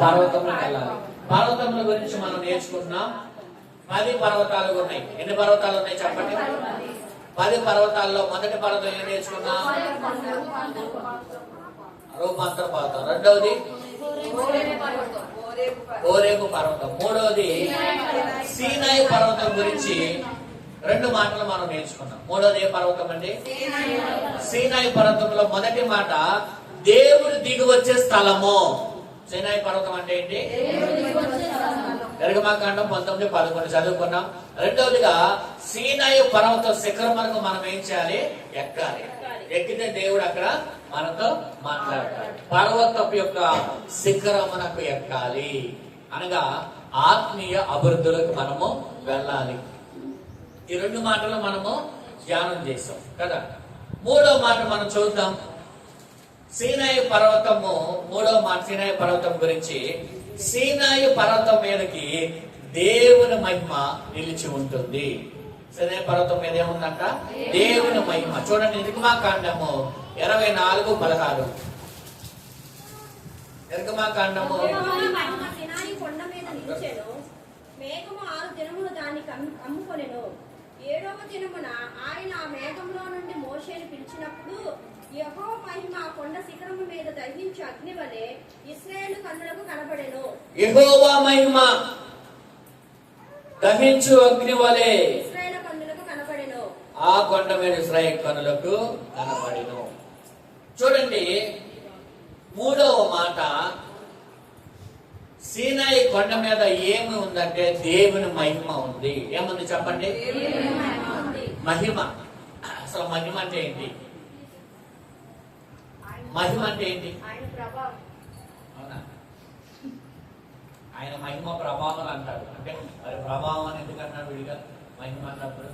పర్వతములకు వెళ్ళాలి. పర్వతముల గురించి మనం నేర్చుకుంటున్నాం. పది పర్వతాలు ఉన్నాయి. ఎన్ని పర్వతాలు ఉన్నాయి చెప్పండి? పది పర్వతాల్లో మొదటి పర్వతం ఏం నేర్చుకున్నాం? రూపాంతర పర్వతం. రెండవది? ఓరేపు పర్వతం. మూడవది? సీనాయి పర్వతం గురించి రెండు మాటలు మనం నేర్చుకున్నాం. మూడవది ఏ పర్వతం అండి? సీనాయి పర్వతంలో మొదటి మాట దేవుడు దిగి వచ్చే స్థలము. సీనాయి పర్వతం అంటే ఏంటి? నిర్గమాకాండం పంతొమ్మిది పదకొండు చదువుకున్నాం. రెండవదిగా సీనాయి పర్వత శిఖరం వరకు మనం ఏం చేయాలి? ఎక్కాలి. ఎక్కితే దేవుడు అక్కడ మనతో మాట్లాడతాడు. పర్వతపు యొక్క శిఖరమునకు ఎక్కాలి. అనగా ఆత్మీయ అభివృద్ధులకు మనము వెళ్ళాలి. ఈ రెండు మాటలు మనము ధ్యానం చేసాం కదా? మూడో మాట మనం చూద్దాం. సీనాయి పర్వతము మూడో మాట సీనాయి పర్వతం గురించి సీనాయి పర్వతం మీదకి దేవుని మహిమ నిలిచి ఉంటుంది. సీనాయి పర్వతం మీద ఏముందంట? దేవుని మహిమ. చూడండి నిర్గమా కాండము ఇరవై నాలుగు పదహారు. నిర్గమా కాండము మేఘము ఆరు దినములు దాన్ని కమ్ము- ఏడవ దినమున ఆయన ఆ మేఘంలో నుండి మోషేని పిలిచినప్పుడు యహో మహిమ కొండ శిఖరము మీద దహించి అగ్ని వలె ఇస్రాయేలు కన్నులకు కనబడెను. యెహోవా మహిమ దహించు అగ్ని వలె ఇస్రాయేల్ కన్నులకు కనబడెను. ఆ కొండ మీద ఇస్రాయేల్ కనులకు కనబడిను. చూడండి మూడవ మాట సీనాయి కొండ మీద ఏమి ఉందంటే దేవుని మహిమ ఉంది. ఏముంది చెప్పండి? మహిమ. అసలు మహిమ అంటే ఏంటి? మహిమ అంటే ఏంటి అవునా? ఆయన మహిమ ప్రభావం అంటారు. అంటే మరి ప్రభావం అని ఎందుకు అన్నాడు విడిగా? మహిమ అన్నప్పుడు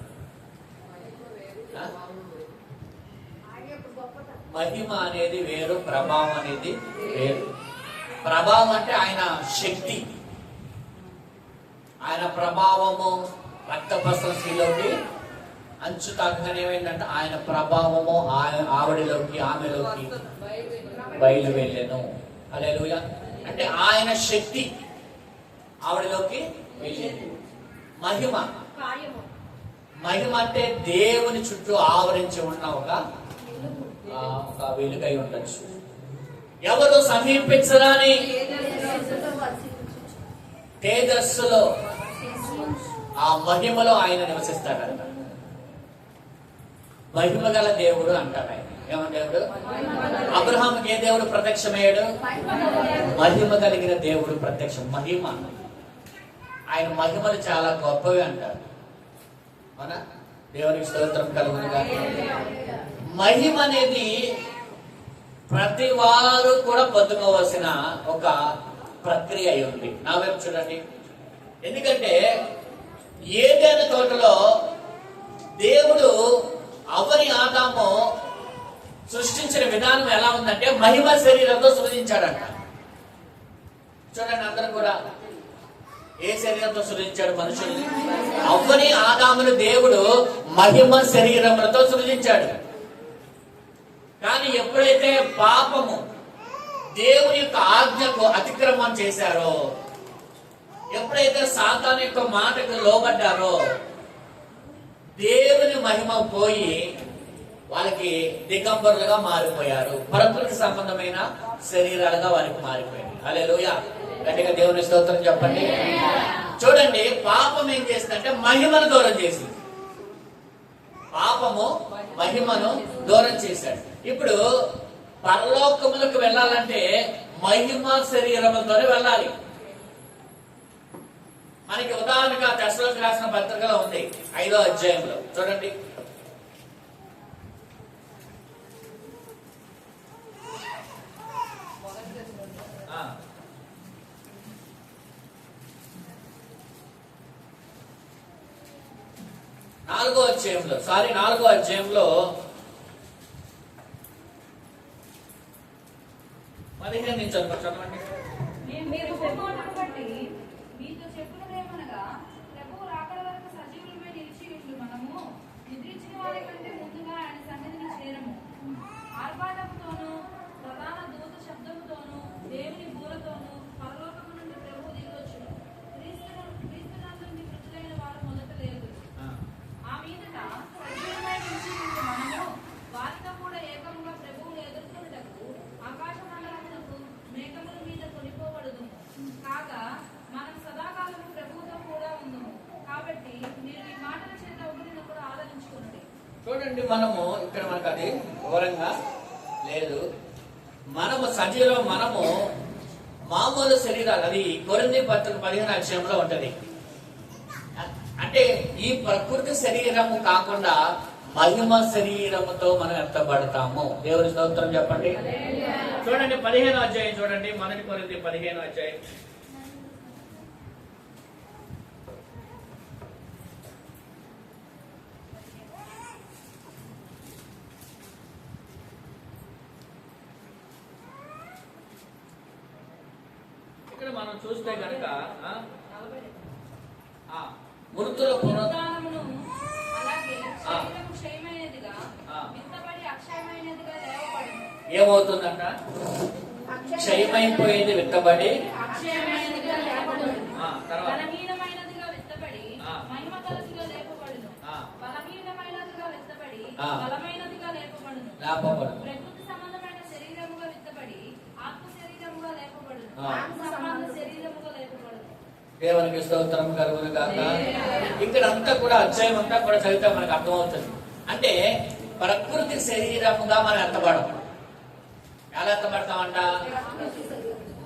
మహిమ అనేది వేరు ప్రభావం అనేది వేరు. ప్రభావం అంటే ఆయన శక్తి. ఆయన ప్రభావము రక్తపస్త్ర స్త్రీలోకి అంచు తాకగానే ఏమైందంటే ఆయన ప్రభావము ఆవిడలోకి ఆమెలోకి బయలు వెళ్ళెను అలే అంటే ఆయన శక్తి ఆవిడలోకి వెళ్ళింది. మహిమ. మహిమ అంటే దేవుని చుట్టూ ఆవరించి ఉన్న ఒక వెలుగై ఉండొచ్చు. ఎవరు సమీపించరాని తేజస్సులో ఆ మహిమలో ఆయన నివసిస్తాడంట. మహిమ గల దేవుడు అంటాడు ఆయన. ఏమన్నా దేవుడు అబ్రహాంకి ఏ దేవుడు ప్రత్యక్షమయ్యాడు? మహిమ కలిగిన దేవుడు ప్రత్యక్షం. మహిమ. ఆయన మహిమలు చాలా గొప్పవి అంటారు. మన దేవునికి స్తోత్రం కలుగునుగా మహిమ అనేది ప్రతి వారు కూడా పొందుకోవాల్సిన ఒక ప్రక్రియ అయి ఉంది. నా వైపు చూడండి. ఎందుకంటే ఏదైనా తోటలో దేవుడు అవని ఆదాము సృష్టించిన విధానం ఎలా ఉందంటే మహిమ శరీరంతో సృజించాడంట చూడండి అందరూ కూడా. ఏ శరీరంతో సృజించాడు మనుషుల్ని అవ్వని ఆదామును దేవుడు మహిమ శరీరములతో సృజించాడు కానీ ఎప్పుడైతే పాపము దేవుని యొక్క ఆజ్ఞకు అతిక్రమం చేశారో ఎప్పుడైతే సాతాన్ యొక్క మాటకు లోబడ్డారో దేవుని మహిమ పోయి వాళ్ళకి దిగంబరులుగా మారిపోయారు. ప్రకృతి సంబంధమైన శరీరాలుగా వారికి మారిపోయింది. అలే గట్టిగా దేవుని స్తోత్రం చెప్పండి. చూడండి పాపం ఏం చేసిందంటే మహిమను దూరం చేసింది. పాపము మహిమను దూరం చేశాడు. ఇప్పుడు పరలోకములకు వెళ్ళాలంటే మహిమ శరీరములతోనే వెళ్ళాలి. మనకి ఉదాహరణగా దశలోకి రాసిన పత్రికలో ఉంది ఐదో అధ్యాయంలో. చూడండి. నాలుగో అధ్యాయంలో సారీ నాలుగో అధ్యాయంలో పదిహేను నుంచి అనుకో చదవండి మీరు చెప్పుకోవడం బట్టి మీతో చెప్పుకునేమనగా ప్రభువు రాకడ వరకు సజీవులపై నిలిచి ఉండు మనము నిద్రించిన వారి కంటే ముందుగా ఆయన సన్నిధిని చేరము ఆర్భాటముతోనూ ప్రధాన దూత శబ్దముతోనూ దేవుని బూరతోనూ చూడండి మనము ఇక్కడ మనకు అది ఘోరంగా లేదు. మనము సజీవం మనము మామూలు శరీరాలు అది కొరింది పత్రిక పదిహేను అక్షయంలో ఉంటది. అంటే ఈ ప్రకృతి శరీరము కాకుండా మహిమ శరీరముతో మనం ఎత్తబడతాము దేవుని స్తోత్రం చెప్పండి. చూడండి పదిహేను అధ్యాయం చూడండి మొదటి కొరింది పదిహేను అధ్యాయం ఇక్కడ మనం చూస్తే కనుక మృతుల పునరు పునరుద్ధానమును అలాగే ఆ. శరీరము క్షయమైనదిగా ఆ. విత్తబడి అక్షయమైనదిగా లేవబడును ఏమవుతుందంట క్షయమైపోయేది విత్తబడి అక్షయమైనదిగా లేవబడును ఆ, తర్వాత బలహీనమైనదిగా విత్తబడి ఆ. మహిమ కలసిగా లేపబడును ఆ. బలహీనమైనదిగా విత్తబడి ఆ. బలమైనదిగా లేపబడును లాభపడు ప్రకృతి సంబంధమైన శరీరముగా విత్తబడి ఆత్మ శరీరముగా లేపబడును ఆ. సంబంధ శరీరముగా లేపబడును. దేవునికి స్తోత్రం కలుగును కాక ఇక్కడ అంతా కూడా అధ్యాయం అంతా కూడా చదివితే మనకు అర్థమవుతుంది. అంటే ప్రకృతి శరీరముగా మనం ఎత్తబడం ఎలా ఎత్తబడతామంట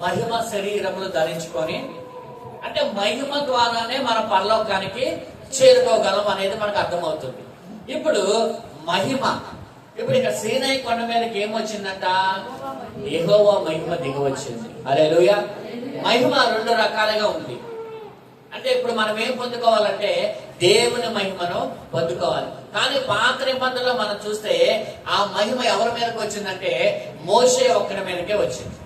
మహిమ శరీరములు ధరించుకొని అంటే మహిమ ద్వారానే మన పరలోకానికి చేరుకోగలం అనేది మనకు అర్థమవుతుంది. ఇప్పుడు మహిమ ఇప్పుడు ఇక శ్రీనాయి కొండ మీదకి ఏమొచ్చిందంట? యెహోవా మహిమ దిగవచ్చింది. అరే లూయ మహిమ రెండు రకాలుగా ఉంది. అంటే ఇప్పుడు మనం ఏం పొందుకోవాలంటే దేవుని మహిమను పొందుకోవాలి. కానీ పాత నిబంధనలో మనం చూస్తే ఆ మహిమ ఎవరి మీదకి వచ్చిందంటే మోషే ఒక్కడి మీదకే వచ్చింది.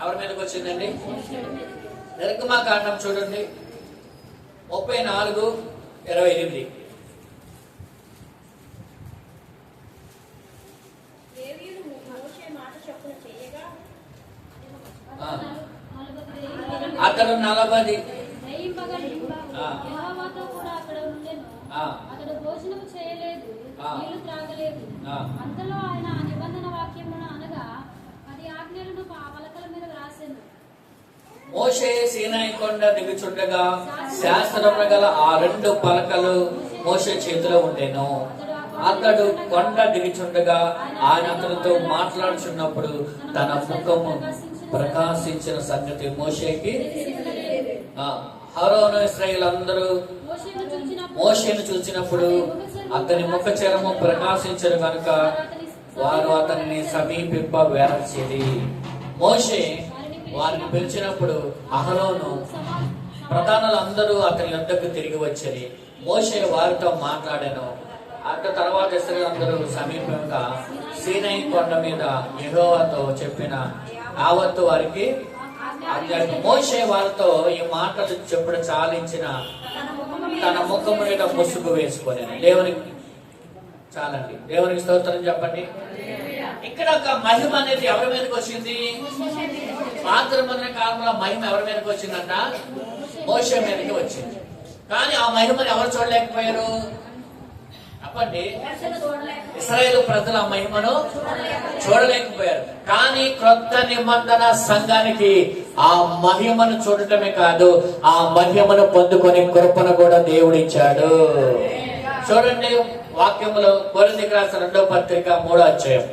ఎవరి మీదకి వచ్చిందండి? నిర్గమాకాండం చూడండి. ముప్పై నాలుగు ఇరవై ఎనిమిది. లేవీయులు మోషే మాట చొప్పున చేయగా ఆ. అతడు నలభై ఆ. యెహోవాతో కూడా అక్కడ ఉండెను ఆ. అతడు భోజనం చేయలేదు ఆ. నీళ్ళు త్రాగలేదు. అంతలో ఆయన ఆ నిబంధన వాక్యమును అనగా పది ఆజ్ఞలను పలకల మీద మోషే సీనాయి కొండ దిగుచుండగా శాస్త్రములు గల ఆ రెండు పలకలు మోషే చేతిలో ఉండెను. అతడు కొండ దిగుచుండగా ఆయన అతనితో మాట్లాడుచున్నప్పుడు తన ముఖము ప్రకాశించిన సంగతి మోషేకి హరోను ఇస్రాయేల్ అందరూ మోషేను చూసినప్పుడు అతని ముఖ చరము ప్రకాశించను కనుక వారు అతనిని సమీపింప వేరచిది మోషే వారిని పిలిచినప్పుడు అహరోను ప్రధానులందరూ అతని వద్దకు తిరిగి వచ్చి మోషే వారితో మాట్లాడాను. అటు తర్వాత ఇస్రాయేలందరూ సమీపంగా సీనై కొండ మీద యెహోవాతో చెప్పిన యావత్తు వారికి ఆజ్ఞాపించాడు. మోసే వారితో ఈ మాటలు చెప్పుడు చాలించిన తన ముఖం మీద ముసుగు వేసుకొని దేవునికి చాలండి. దేవునికి స్తోత్రం చెప్పండి. ఇక్కడ ఒక మహిమ అనేది ఎవరి మీదకి వచ్చింది? పాత్రమైన కాలంలో మహిమ ఎవరి మీదకి వచ్చిందంట? మోసే మీదకి వచ్చింది. కానీ ఆ మహిమను ఎవరు చూడలేకపోయారు? చెప్పండి. ఇస్రాయేల్ ప్రజల మహిమను చూడలేకపోయారు. కానీ క్రొత్త నిబంధన సంఘానికి ఆ మహిమను చూడటమే కాదు ఆ మహిమను పొందుకొని కృపను కూడా దేవుడిచ్చాడు. చూడండి వాక్యములో కొరింథీయులకు రాసిన రెండో పత్రిక మూడో అధ్యాయం.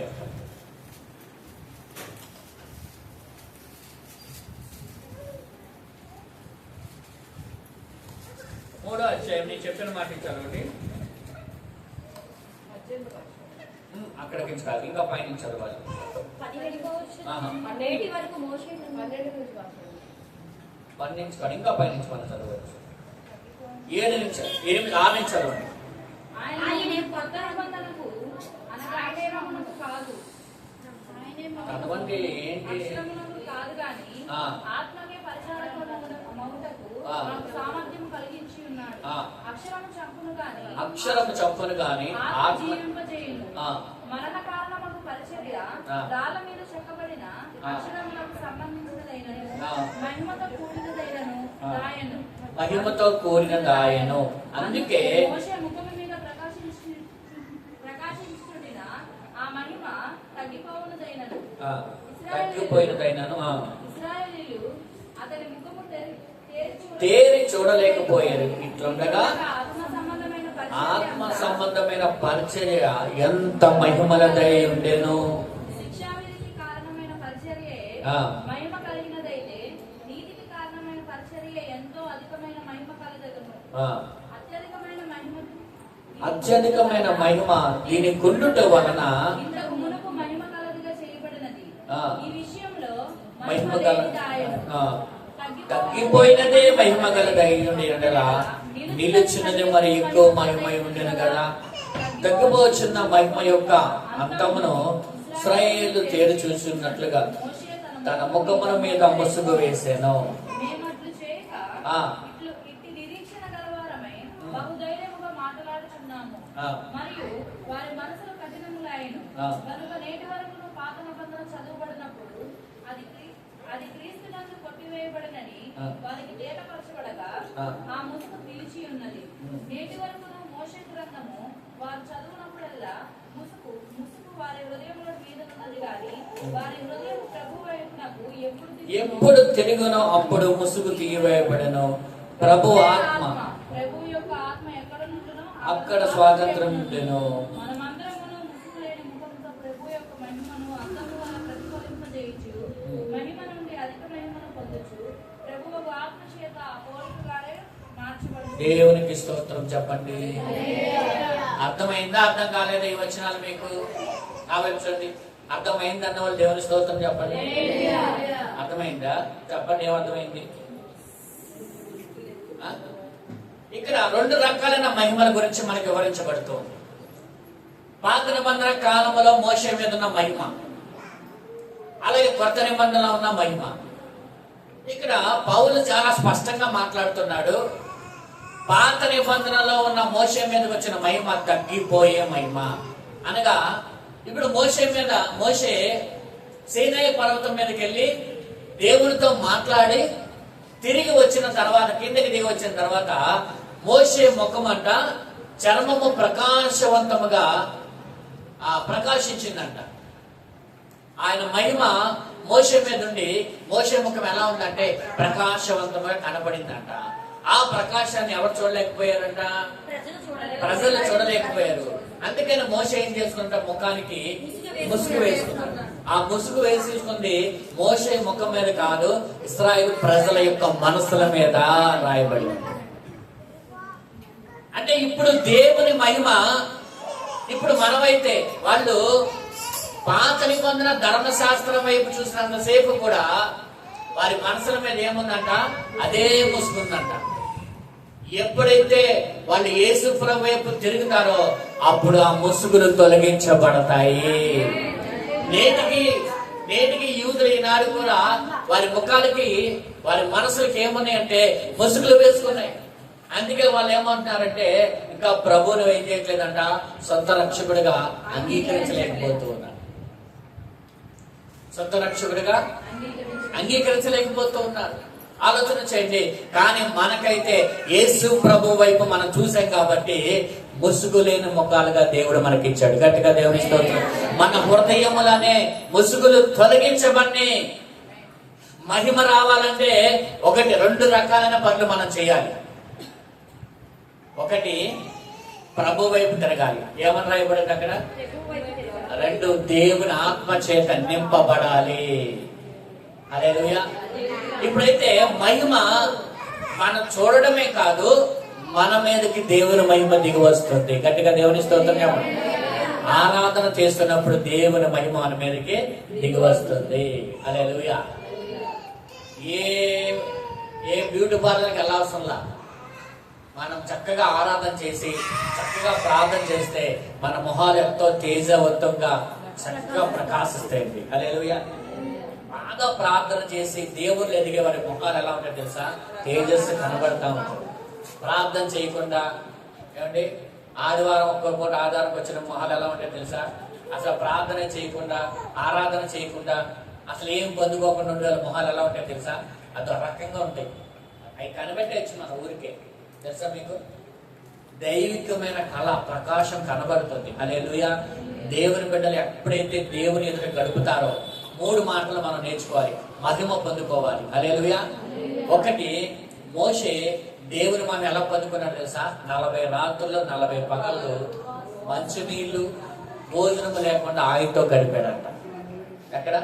మూడో అధ్యాయం నేను చెప్పిన మాట చదవండి అక్కడికి నుంచి కాదు ఇంకా పైన మోషే పన్నెండు కాదు ఇంకా పైన నుంచి మనం చదవచ్చు. ఏడు నుంచి ఎనిమిది ఆరు నుంచి చదవండి అక్షరమునకు కాదు. ఏంటి. ఆత్మకే. మాకు సామర్థ్యం కలిగించి ఉన్నాడు. అక్షరము చంపును గాని అక్షరము చప్పును గాని ఆత్మ మరణ కారణముకు పరిచర్య. రాళ్ళ మీద చెక్కబడిన. అక్షరములకు సంబంధించినదైనను. మహిమతో కూడినదైనను. రాయను మహిమతో కూడిన దాయను అందుకే మోషే ముఖము మీద ప్రకాశించి ప్రకాశించుడిన ఆ మహిమ తగ్గిపోవునదైనను తగ్గిపోయినదైనాను అతని ముఖము చూడలేకపోయారు ఇట్లుండగా ఆత్మ సంబంధమైన పరిచర్య ఎంత మహిమలదై ఉండెను? అత్యధికమైన మహిమ. దీని గుండుట వలన మహిమ తగ్గిపోయినదే మహిమ గలదై ఉండి ఉండగా నిలుచున్నది మరి ఎక్కువ మహిమ ఉండేను కదా. తగ్గిపోచున్న మహిమ యొక్క అంతమును ఇస్రాయేలు తేరు చూస్తున్నట్లుగా మోషే తన ముఖముల మీద ముసుగు వేసాను. మరియు వారి మనసులు కఠినములాయను ఆ. కనుక నేటి వరకు పాత నిబంధన చదువుబడినప్పుడు అది క్రీ- అది క్రీస్తు నందు కొట్టివేయబడినని ఆ. వారికి తేటపరచబడగా ఆ. ముసుగు ఉన్నది. నేటి వరకు మోషే గ్రంథము వారు చదువునప్పుడల్లా ముసుగు ముసుగు వారి కానీ వారి హృదయం ప్రభు వైపునకు ఎప్పుడు ఎప్పుడు తిరుగునో అప్పుడు ముసుగు తీయవేయబడను ప్రభు ఆత్మ ప్రభు యొక్క ఆత్మ ఎక్కడ నుండునో అక్కడ స్వాతంత్రం ఉండెను మనమందరమును ముసుగు లేని ముఖంతో ప్రభు యొక్క మహిమను అందము వల్ల ప్రతిఫలింపజేయచ్చు మహిమ నుండి అధిక మహిమను పొందొచ్చు ప్రభు ఒక ఆత్మ చేత ఆ పోలికగానే మార్చబడుతుంది దేవునికి స్తోత్రం చెప్పండి. అర్థమైందా? అర్థం కాలేదా ఈ వచనాలు మీకు? ఆలోచించండి. అర్థమైంది అన్న వాళ్ళు దేవుని స్తోత్రం చెప్పండి. అర్థమైందా? చెప్పండి ఏమర్థమైంది? ఇక్కడ రెండు రకాలైన మహిమల గురించి మనకు వివరించబడుతుంది. పాత నిబంధన కాలంలో మోస మీద ఉన్న మహిమ. అలాగే కొత్త నిబంధనలో ఉన్న మహిమ. ఇక్కడ పౌలు చాలా స్పష్టంగా మాట్లాడుతున్నాడు. పాత నిబంధనలో ఉన్న మోసే మీదకి వచ్చిన మహిమ తగ్గిపోయే మహిమ. అనగా ఇప్పుడు మోసే మీద మోసే సీనయ పర్వతం మీదకి వెళ్ళి దేవునితో మాట్లాడి తిరిగి వచ్చిన తర్వాత కిందకి దిగి వచ్చిన తర్వాత మోసే ముఖమంట చర్మము ప్రకాశవంతముగా ఆ ప్రకాశించిందంట. ఆయన మహిమ మోసే మీద ఉండి మోసే ముఖం ఎలా ఉందంటే ప్రకాశవంతంగా కనపడిందంట. ఆ ప్రకాశాన్ని ఎవరు చూడలేకపోయారంట? ప్రజలు చూడలేకపోయారు. అందుకని మోస ఏం చేసుకుంటా ముఖానికి ముసుగు వేసుకున్నాడు ఆ ముసుగు వేసేసుకుంది మోసే ముఖం మీద కాదు ఇస్రాయేల్ ప్రజల యొక్క మనసుల మీద రాయబడింది. అంటే ఇప్పుడు దేవుని మహిమ ఇప్పుడు మనమైతే వాళ్ళు పాత నిబంధన ధర్మశాస్త్రం వైపు చూసినంతసేపు కూడా వారి మనసుల మీద ఏముందంట? అదే ముసుగుందంట ఎప్పుడైతే వాళ్ళు యేసుపురం వైపు తిరుగుతారో అప్పుడు ఆ ముసుగులు తొలగించబడతాయి. నేటికి నేటికి యూదులు ఈనాడు కూడా వారి ముఖాలకి వారి మనసులకి ఏమున్నాయి అంటే ముసుగులు వేసుకున్నాయి. అందుకే వాళ్ళు ఏమంటున్నారంటే ఇంకా ప్రభువుని ఏం చేయట్లేదంట సొంత రక్షకుడిగా అంగీకరించలేకపోతూ ఉన్నారు సొంత రక్షకుడిగా అంగీకరించలేకపోతూ ఉన్నారు ఆలోచన చేయండి. కానీ మనకైతే యేసు ప్రభు వైపు మనం చూసాం కాబట్టి ముసుగు లేని ముఖాలుగా దేవుడు మనకిచ్చాడు. గట్టిగా దేవుని స్తోత్రం. మన హృదయములనే ముసుగులు తొలగించబడి మహిమ రావాలంటే ఒకటి రెండు రకాలైన పనులు మనం చేయాలి. ఒకటి ప్రభు వైపు తిరగాలి. ఏమని రాయబడింది అక్కడ. రెండు దేవుని ఆత్మ చేత నింపబడాలి. అరే ఇప్పుడైతే మహిమ మనం చూడడమే కాదు మన మీదకి దేవుని మహిమ దిగి వస్తుంది. గట్టిగా దేవుని స్తోత్రం ఆరాధన చేస్తున్నప్పుడు దేవుని మహిమ మన మీదకి దిగి వస్తుంది. అరే ఏ ఏ బ్యూటీ పార్లర్కి వెళ్ళాల్సిందా? మనం చక్కగా ఆరాధన చేసి చక్కగా ప్రార్థన చేస్తే మన మొహాలు ఎంతో తేజవంతంగా చక్కగా ప్రకాశిస్తాయండి అలేలుయా బాగా ప్రార్థన చేసి దేవుళ్ళు ఎదిగే వారి ముఖాలు ఎలా ఉంటాయి తెలుసా? తేజస్సు కనబడతా ఉంటుంది. ప్రార్థన చేయకుండా ఏమండి? ఆదివారం ఒక్కొక్కటి పూట ఆధారం వచ్చిన మొహాలు ఎలా ఉంటాయి తెలుసా? అసలు ప్రార్థన చేయకుండా ఆరాధన చేయకుండా అసలు ఏం పొందుకోకుండా ఉండే వాళ్ళ మొహాలు ఎలా ఉంటాయి తెలుసా? అదో రకంగా ఉంటాయి. అవి కనిపెట్టచ్చు మన ఊరికే. తెలుసా మీకు? దైవికమైన కళ ప్రకాశం కనబడుతుంది. అలే దేవుని బిడ్డలు ఎప్పుడైతే దేవుని ఎదుట గడుపుతారో మూడు మాటలు మనం నేర్చుకోవాలి. మహిమ పొందుకోవాలి. అలేలుయా ఒకటి మోసే దేవుని మనం ఎలా పొందుకున్నాడు తెలుసా? నలభై రాత్రులు నలభై పగళ్ళు మంచినీళ్ళు భోజనము లేకుండా ఆయనతో గడిపాడంట. ఎక్కడ?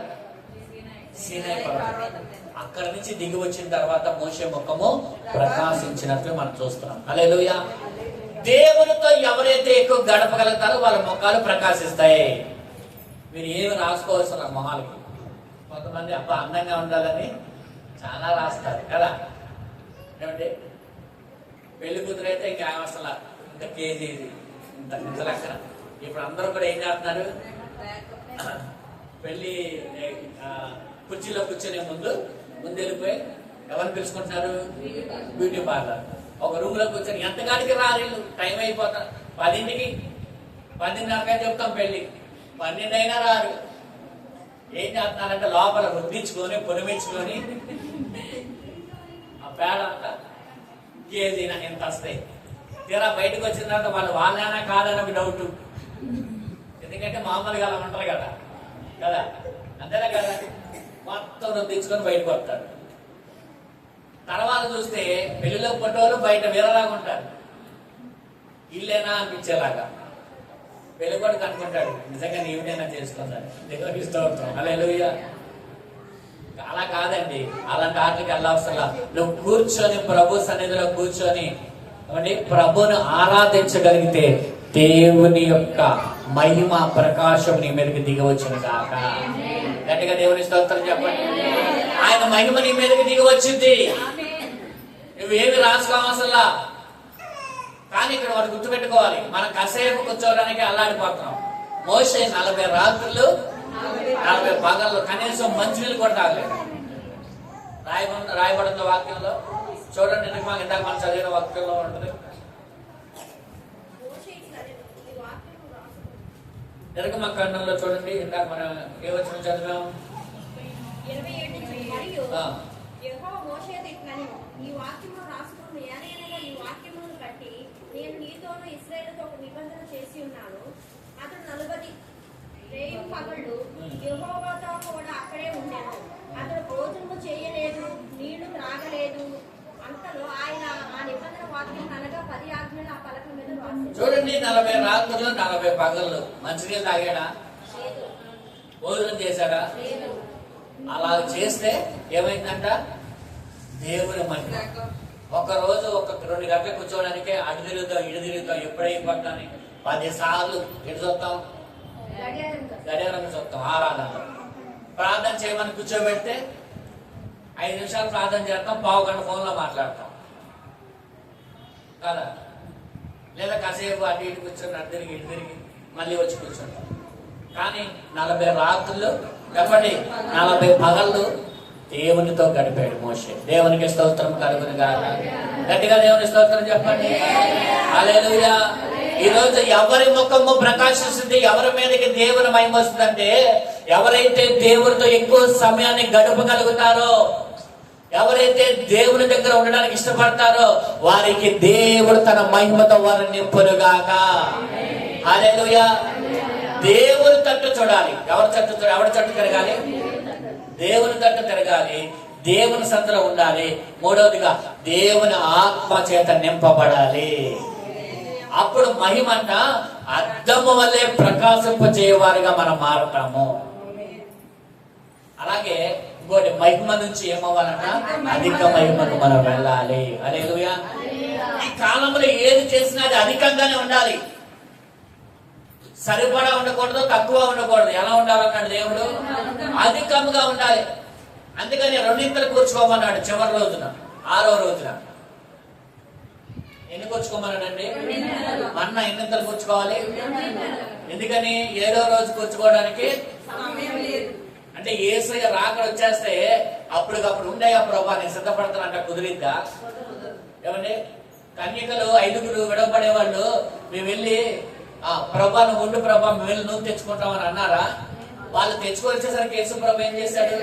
సీనాయి పర్వతం. అక్కడి నుంచి దిగి వచ్చిన తర్వాత మోషే ముఖము ప్రకాశించినట్లు మనం చూస్తున్నాం. అలేలుయా దేవునితో ఎవరైతే ఎక్కువ గడపగలుగుతారో వాళ్ళ ముఖాలు ప్రకాశిస్తాయి. మీరు ఏమి రాసుకోవాల్సిన మొహాలకి? కొంతమంది అబ్బా అందంగా ఉండాలని చాలా రాస్తారు. కదా? ఏమండి? పెళ్ళి కూతురు అయితే ఇంకా అసలు ఇంత కేజీ ఇంత ఇంత ఇప్పుడు అందరూ కూడా ఏం చేస్తున్నారు? పెళ్ళి కుర్చీలో కూర్చునే ముందు ముందు వెళ్ళిపోయి ఎవరు పిలుచుకుంటున్నారు? Beauty parlour. ఒక రూమ్లో కూర్చొని ఎంతకాడికి రారు టైం అయిపోతారు పదింటికి పదిన్నరకే చెప్తాం పెళ్ళి పన్నెండు అయినా రారు. ఏం చేస్తున్నారంటే లోపల రుద్దించుకొని పొనిమించుకొని ఆ పేడ అంతా కేజీ నాకు ఎంత వస్తాయి? తీరా బయటకు వచ్చిన తర్వాత వాళ్ళు వాళ్ళైనా కాదని ఒక డౌట్. ఎందుకంటే మామూలుగా అలా ఉంటారు కదా. కదా? అంతేనా కదా? మొత్తం రుద్దించుకొని బయటకు వస్తాడు తర్వాత చూస్తే పెళ్ళిలో ఫోటోలు బయట వీరలాగా ఉంటారు. ఇల్లేనా అనిపించేలాగా. పెళ్ళి కూడా కనుక్కుంటాడు నిజంగా నీవునైనా చేసుకుంటాడు దేవుడికి ఇష్టం అలా అలా కాదండి. అలాంటి ఆటలకి వెళ్ళవసరం నువ్వు కూర్చొని ప్రభు సన్నిధిలో కూర్చొని ఏమండి? ప్రభును ఆరాధించగలిగితే దేవుని యొక్క మహిమ ప్రకాశం నీ మీదకి దిగవచ్చును వచ్చిన కాక గట్టిగా దేవుని స్తోత్రం చెప్పండి. ఆయన మహిమ నీ మీదకి దిగవచ్చింది. నువ్వేమి రాసుకోవాల్సలా కానీ ఇక్కడ వాడు గుర్తుపెట్టుకోవాలి మనం కాసేపు కూర్చోవడానికి అల్లాడిపోతున్నాం మోసే నలభై రాత్రులు నలభై పగళ్ళు కనీసం మంచినీళ్ళు కూడా తాగలేదు రాయబడి రాయబడిన వాక్యంలో చూడండి మాకు ఇందాక మనం చదివిన వాక్యంలో ఉంటుంది వాక్యం. నిర్గమ ఖండంలో చూడండి ఇందాక మనం ఏ వచ్చిన చదివాం మరియు. యెహోవా వాక్యమును రాసుకుని వాక్యమును బట్టి నేను నీతోను ఇశ్రాయేలుతో ఒక నిబంధన చేసి ఉన్నాను అతడు నలుబది రేయు పగళ్ళు యెహోవాతో కూడా అక్కడే ఉండేను అతడు భోజనము చేయలేదు నీళ్ళు త్రాగలేదు. అంతలో ఆయన ఆ నిబంధన వాక్యం అనగా పది ఆజ్ఞలు ఆ పలక మీద చూడండి నలభై రాత్రులు నలభై పగళ్ళు. మంచినీళ్ళు తాగాడా? భోజనం చేశాడా? అలా చేస్తే ఏమైందంట? దేవుని ఒక రోజు ఒక రెండు గంటలు కూర్చోవడానికి అటు తిరుగుతాం ఇటు తిరుగుతాం ఎప్పుడైపోతాని పది సార్లు ఎటు చూస్తాం గడియారం గడియారం చూస్తాం ఆరాధన ప్రార్థన చేయమని కూర్చోబెడితే ఐదు నిమిషాలు ప్రార్థన చేస్తాం పావు గంట ఫోన్లో మాట్లాడతాం. కదా? లేదా కాసేపు అటు ఇటు కూర్చొని అటు తిరిగి ఇటు తిరిగి మళ్ళీ వచ్చి కూర్చుంటాం. కానీ నలభై రాత్రులు చెప్పండి నలభై పగళ్ళు దేవునితో గడిపాడు మోషే. దేవునికి స్తోత్రం కలుగును గాక గట్టిగా దేవుని స్తోత్రం చెప్పండి. హల్లెలూయా. ఈ రోజు ఎవరి ముఖము ప్రకాశిస్తుంది ఎవరి మీదకి దేవుని మహిమ వస్తుందంటే ఎవరైతే దేవునితో ఎక్కువ సమయాన్ని గడపగలుగుతారో ఎవరైతే దేవుని దగ్గర ఉండడానికి ఇష్టపడతారో వారికి దేవుడు తన మహిమతో వారిని నింపునుగాక. హల్లెలూయా. దేవుని తట్టు చూడాలి. ఎవరి తట్టు చూడాలి ఎవరి తట్టు తిరగాలి? దేవుని తట్టు తిరగాలి దేవుని సంతలో ఉండాలి. మూడవదిగా దేవుని ఆత్మ చేత నింపబడాలి. అప్పుడు మహిమంట అద్దము వల్లే ప్రకాశింపజేయవారిగా మనం మారతాము. అలాగే ఇంకోటి మహిమ నుంచి ఏమవ్వాలన్న అధిక మహిమకు మనం వెళ్ళాలి. అదే ఈ కాలంలో ఏది చేసినా అది అధికంగానే ఉండాలి. సరిపడా ఉండకూడదు తక్కువ ఉండకూడదు. ఎలా ఉండాలన్నాడు దేవుడు? అధికంగా ఉండాలి. అందుకని రెండింతలు కూర్చుకోమన్నాడు చివరి రోజున ఆరో రోజున. ఎన్ని కూర్చుకోమన్నాడండి? మన్న ఎన్నింతలు కూర్చుకోవాలి? ఎందుకని? ఏడో రోజు కూర్చుకోవడానికి అంటే ఏసయ్య రాకడ వచ్చేస్తే అప్పటికప్పుడు ఉండేయా ప్రభా నేను సిద్ధపడతానంట కుదిరిద్దా? ఏమండి? కన్యకలు ఐదుగురు విడవబడే వాళ్ళు మేము వెళ్ళి ప్రభా నువ్వు ఉండు ప్రభా మేము నువ్వు తెచ్చుకుంటామని అన్నారా? వాళ్ళు తెచ్చుకొని వచ్చేసరికి యేసు ప్రభు ఏం చేశాడు?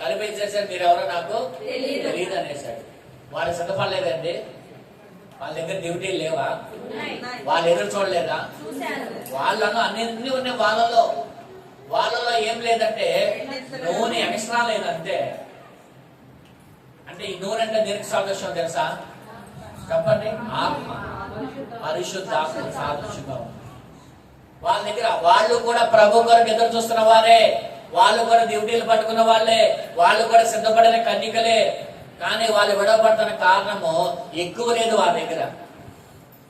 కలిపేసేసాడు మీరు ఎవరో నాకు తెలియదు అనేసాడు వాళ్ళు సిద్ధపడలేదండి వాళ్ళ దగ్గర డ్యూటీలు లేవా? వాళ్ళు ఎదురు చూడలేదా? వాళ్ళలో అన్ని అన్ని ఉన్నాయి వాళ్ళలో. వాళ్ళలో ఏం లేదంటే నూనె ఎక్స్ట్రా లేదంటే. అంటే ఈ నూనె అంటే దేనికి సాదృశ్యం తెలుసా? చెప్పండి. ఆత్మ. పరిశుద్ధాత్మ సాదృశ్యంగా వాళ్ళ దగ్గర వాళ్ళు కూడా ప్రభు కొరకు ఎదురు చూస్తున్న వారే. వాళ్ళు కూడా డ్యూటీలు పట్టుకున్న వాళ్ళే. వాళ్ళు కూడా సిద్ధపడిన కన్నికలే. కానీ వాళ్ళు విడవబడుతున్న కారణము ఎక్కువ లేదు వాళ్ళ దగ్గర.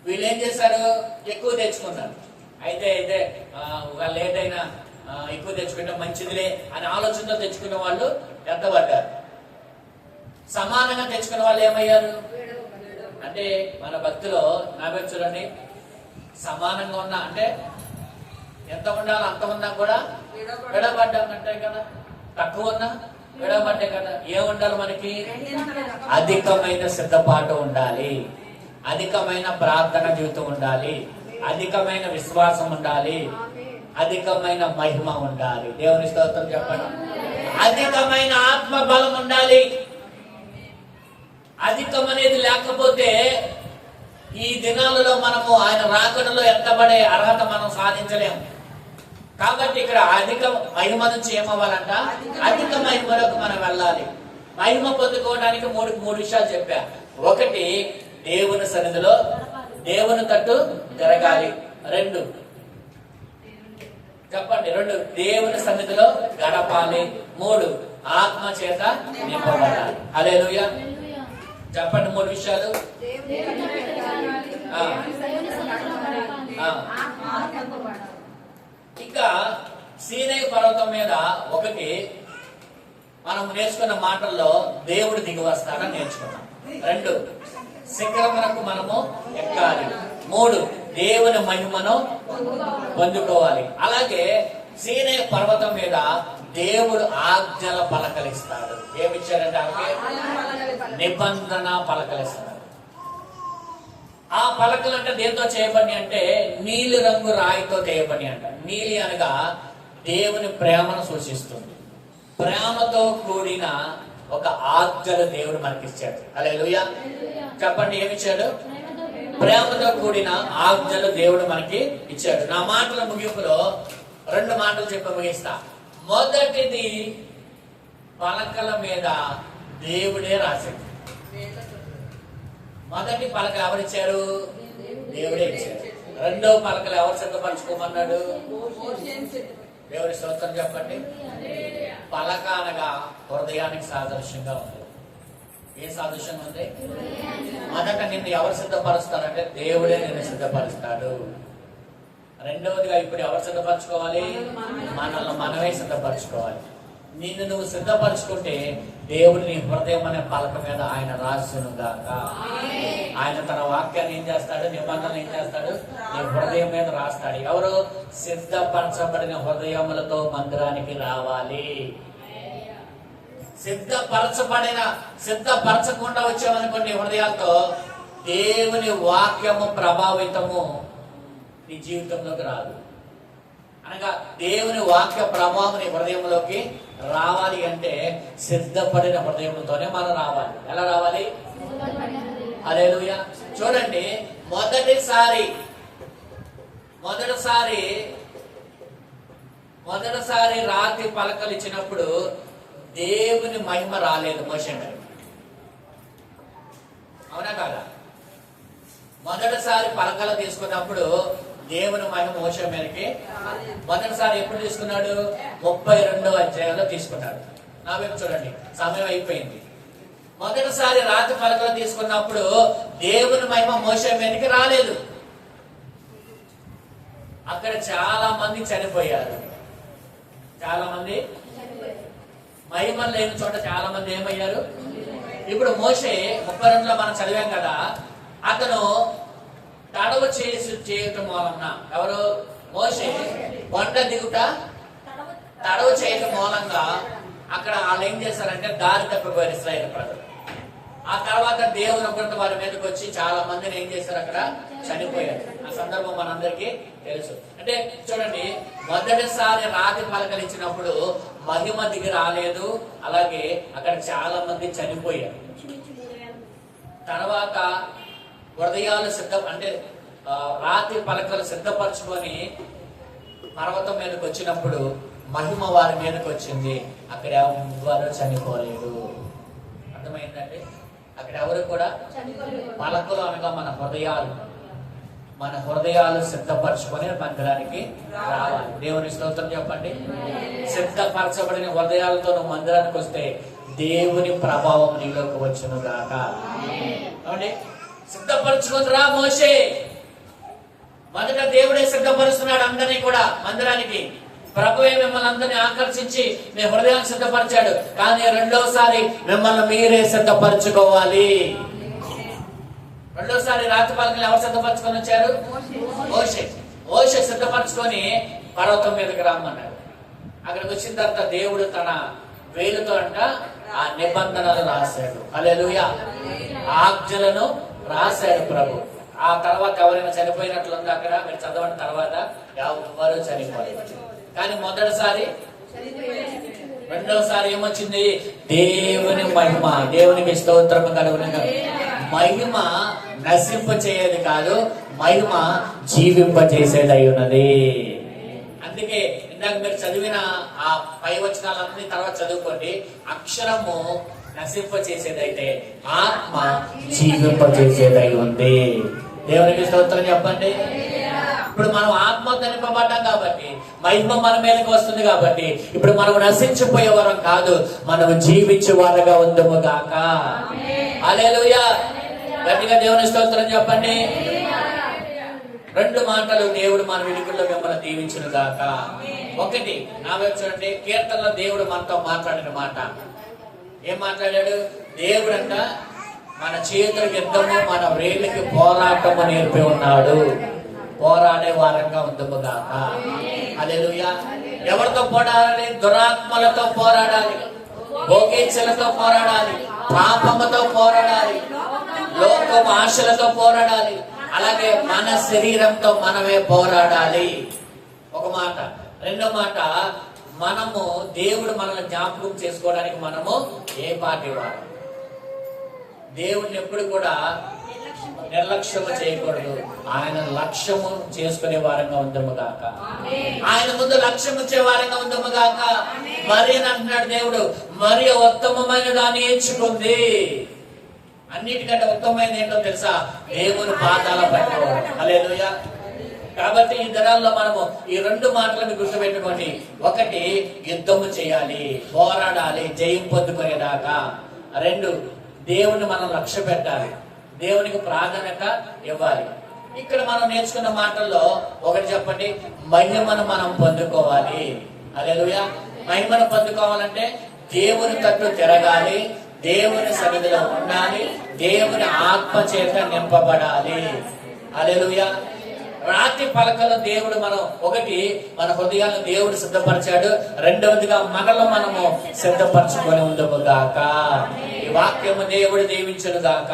వీళ్ళు ఏం చేశారు? ఎక్కువ తెచ్చుకున్నారు. అయితే అయితే ఆ, ఒక లేట్ అయినా ఎక్కువ తెచ్చుకుంటే మంచిదిలే అనే ఆలోచనతో తెచ్చుకున్న వాళ్ళు ఎత్తబడ్డారు సమానంగా తెచ్చుకున్న వాళ్ళు ఏమయ్యారు? అంటే మన భక్తిలో నా చూడండి సమానంగా ఉన్నా అంటే ఎంత ఉండాలో అంత ఉన్నా కూడా విడబడ్డాం అంటే కదా? తక్కువ ఉన్నా విడబడ్డే కదా? ఏం ఉండాలి మనకి? అధికమైన సిద్ధపాటు ఉండాలి. అధికమైన ప్రార్థన జీవితం ఉండాలి. అధికమైన విశ్వాసం ఉండాలి. అధికమైన మహిమ ఉండాలి. దేవుని స్తోత్రం చెప్పండి. అధికమైన ఆత్మ బలం ఉండాలి. అధికం అనేది లేకపోతే ఈ దినాలలో మనము ఆయన రాకడలో ఎంతబడే అర్హత మనం సాధించలేము. కాబట్టి ఇక్కడ అధిక మహిమ నుంచి ఏమవ్వాలంట అధిక మహిమలోకి మనం వెళ్ళాలి. మహిమ పొందుకోవడానికి మూడు మూడు విషయాలు చెప్పా. ఒకటి దేవుని సన్నిధిలో దేవుని తట్టు తిరగాలి రెండు చెప్పండి. రెండు దేవుని సన్నిధిలో గడపాలి. మూడు ఆత్మ చేత నింపబడాలి. అదే హల్లెలూయా. చెప్పండి మూడు విషయాలు. ఇంకా సీనై పర్వతం మీద ఒకటి మనం నేర్చుకున్న మాటల్లో దేవుడు దిగి వస్తాడని నేర్చుకున్నాం. రెండు శిఖరమునకు మనము ఎక్కాలి. మూడు దేవుని మహిమను పొందుకోవాలి. అలాగే సీనై పర్వతం మీద దేవుడు ఆజ్ఞల పలకలిస్తాడు. ఏమిచ్చాడంటే ఆమెకి నిబంధన పలకలిస్తాడు. ఆ పలకలు అంటే దేంతో చేయబడి అంటే నీలి రంగు రాయితో చేయబడి అంట. నీలి అనగా దేవుని ప్రేమను సూచిస్తుంది. ప్రేమతో కూడిన ఒక ఆజ్ఞలు దేవుడు మనకిచ్చాడు. అలే హల్లెలూయా. చెప్పండి ఏమిచ్చాడు? ప్రేమతో కూడిన ప్రేమతో కూడిన ఆజ్ఞలు దేవుడు మనకి ఇచ్చాడు. నా మాటల ముగింపులో రెండు మాటలు చెప్పి ముగిస్తా. మొదటిది పలకల మీద దేవుడే రాశాడు. మొదటి పలకలు ఎవరిచ్చారు దేవుడే ఇచ్చారు. రెండో పలకలు ఎవరు సిద్ధపరచుకోమన్నాడు? దేవుడి స్తోత్రం చెప్పండి. పలక అనగా హృదయానికి సాదృశ్యంగా ఉంది. ఏ సాదృశ్యం ఉంది? మొదట నిన్ను ఎవరు సిద్ధపరుస్తారంటే దేవుడే నిన్ను సిద్ధపరుస్తాడు. రెండవదిగా ఇప్పుడు ఎవరు సిద్ధపరచుకోవాలి? మనల్ని మనమే సిద్ధపరచుకోవాలి. నిన్ను నువ్వు సిద్ధపరచుకుంటే దేవుడు నీ హృదయం అనే పలక మీద ఆయన రాసును గాక. ఆయన తన వాక్యాన్ని ఏం చేస్తాడు? నిబంధనలు ఏం చేస్తాడు? నీ హృదయం మీద రాస్తాడు. ఎవరు? సిద్ధపరచబడిన హృదయములతో మందిరానికి రావాలి. సిద్ధపరచబడిన సిద్ధపరచకుండా వచ్చామనుకోండి హృదయాలతో దేవుని వాక్యము ప్రభావితము నీ జీవితంలోకి రాదు. అనగా దేవుని వాక్య ప్రభావం నీ హృదయంలోకి రావాలి అంటే సిద్ధపడిన హృదయంతోనే మనం రావాలి. ఎలా రావాలి? అదే చూడండి మొదటిసారి మొదటిసారి మొదటిసారి రాతి పలకలు ఇచ్చినప్పుడు దేవుని మహిమ రాలేదు మోషన్ అవునా కాదా? మొదటిసారి పలకలు తీసుకున్నప్పుడు దేవుని మహిమ మోసం మేరకి మొదటిసారి ఎప్పుడు తీసుకున్నాడు? ముప్పై రెండవ అధ్యాయంలో తీసుకున్నాడు నా వైపు చూడండి. సమయం అయిపోయింది. మొదటిసారి రాతి పలకలు తీసుకున్నప్పుడు దేవుని మహిమ మోసే మీదకి రాలేదు. అక్కడ చాలా మంది చనిపోయారు. చాలా మంది మహిమ లేని చోట చాలా మంది ఏమయ్యారు? ఇప్పుడు మోసే ముప్పై రెండులో మనం చదివాం కదా అతను తడవ చేసి చేయటం మూలంగా ఎవరు? మోసే కొండ దిగుట తడవ చేయటం మూలంగా అక్కడ వాళ్ళు ఏం చేశారంటే దారి తప్పిపోయారు ఇస్రాయల్ ప్రజలు. ఆ తర్వాత దేవుని కొంత వారి మీదకి వచ్చి చాలా మందిని ఏం చేశారు అక్కడ? చనిపోయారు. ఆ సందర్భం మనందరికీ తెలుసు. అంటే చూడండి మొదటిసారి రాతి పలకరించినప్పుడు మహిమ దిగి రాలేదు. అలాగే అక్కడ చాలా మంది చనిపోయారు. తర్వాత హృదయాలు సిద్ధం అంటే రాతి పలకలు సిద్ధపరచుకొని పర్వతం మీదకి వచ్చినప్పుడు మహిమ వారి మీదకి వచ్చింది. అక్కడ ఎవ్వరూ చనిపోలేదు. అర్థమైందండి? అక్కడ ఎవరు కూడా పలకలు అనగా మన హృదయాలు. మన హృదయాలు సిద్ధపరచుకొని మందిరానికి రావాలి. దేవుని స్తోత్రం చెప్పండి. సిద్ధపరచబడిన హృదయాలతో నువ్వు మందిరానికి వస్తే దేవుని ప్రభావం నీలోకి వచ్చును గాక. ఏమండి? సిద్ధపరచుకొని రా మోషే. మొదట దేవుడే సిద్ధపరుస్తున్నాడు అందరినీ కూడా మందిరానికి. ప్రభువే మిమ్మల్ని అందరినీ ఆకర్షించి మీ హృదయాన్ని సిద్ధపరిచాడు. కానీ రెండోసారి మిమ్మల్ని మీరే సిద్ధపరచుకోవాలి. రెండోసారి రాత్రి పలకలు ఎవరు సిద్ధపరచుకొని వచ్చారు? ఓషే ఓషే సిద్ధపరచుకొని పర్వతం మీదకి రమ్మన్నాడు అక్కడికి వచ్చిన తర్వాత దేవుడు తన వేలుతో అంట ఆ నిబంధనలు రాశాడు. అలెలుయా ఆజ్ఞలను రాశాడు ప్రభు. ఆ తర్వాత ఎవరైనా చనిపోయినట్లుంది అక్కడ మీరు చదవడం తర్వాత. ఎవరు చనిపోలేదు. కానీ మొదటిసారి రెండోసారి ఏమొచ్చింది? దేవుని మహిమ. దేవునికి స్తోత్రం కలుగును మహిమ నశింప చేయదు కాదు మహిమ జీవింప చేసేది అయి ఉన్నది అందుకే ఇందాక మీరు చదివిన ఆ పై వచనాలన్నీ తర్వాత చదువుకోండి. అక్షరము నశింప చేసేదైతే ఆత్మ జీవింప చేసేదై ఉంది దేవునికి స్తోత్రం చెప్పండి? ఇప్పుడు మనం ఆత్మ నింపబడ్డాం కాబట్టి మహిమ మన మీదకి వస్తుంది కాబట్టి ఇప్పుడు మనం నశించిపోయే వరం కాదు మనం జీవించే వారుగా ఉందము గాక. అలేలుయా గట్టిగా దేవుని స్తోత్రం చెప్పండి? రెండు మాటలు దేవుడు మన వెలుగుల్లో మిమ్మల్ని దీవించును గాక. ఒకటి నా చూడండి కీర్తనలో దేవుడు మనతో మాట్లాడిన మాట. ఏం మాట్లాడాడు? దేవుడంట మన చేతులకు యుద్ధము మన వేలికి పోరాటము నేర్పి ఉన్నాడు. పోరాడే వారంగా ఉందము గాక. అదే ఎవరితో పోరాడాలి? దురాత్మలతో పోరాడాలి. భోగేచ్ఛలతో పోరాడాలి. పాపముతో పోరాడాలి. లోకం ఆశలతో పోరాడాలి. అలాగే మన శరీరంతో మనమే పోరాడాలి. ఒక మాట రెండో మాట. మనము దేవుడు మనల్ని జ్ఞాపకం చేసుకోవడానికి మనము ఏ పార్టీ వాడు దేవుడిని ఎప్పుడు కూడా నిర్లక్ష్యము చేయకూడదు. ఆయన లక్ష్యము చేసుకునే వారంగా ఉందము గాక. ఆయన ముందు లక్ష్యం ఇచ్చే వారంగా ఉందము గాక. మరి అని అంటున్నాడు దేవుడు మరి ఉత్తమమైన దాన్ని ఎంచుకుంది. అన్నిటికంటే ఉత్తమమైనది ఏంటో తెలుసా? దేవుని పాదాల పట్టుకోవడం హల్లెలూయా. కాబట్టి ఈ దినాల్లో మనము ఈ రెండు మాటలను గుర్తుపెట్టుకోండి. ఒకటి యుద్ధము చేయాలి పోరాడాలి జయం పొందుకునేదాకా. రెండు దేవుని మనం లక్ష్య పెట్టాలి. దేవునికి ప్రాధాన్యత ఇవ్వాలి. ఇక్కడ మనం నేర్చుకున్న మాటల్లో ఒకటి చెప్పండి మహిమను మనం పొందుకోవాలి. అలేలుయా మహిమను పొందుకోవాలంటే దేవుని తట్టు తిరగాలి దేవుని సన్నిధిలో ఉండాలి దేవుని ఆత్మ చేత నింపబడాలి. అలెలుయా రాత్రి పలకలో దేవుడు మనం ఒకటి మన హృదయాలను దేవుడు సిద్ధపరిచాడు. రెండవదిగా మనలో మనము సిద్ధపరచుకొని ఉండము గాక. ఈ వాక్యము దేవుడు దీవించను గాక.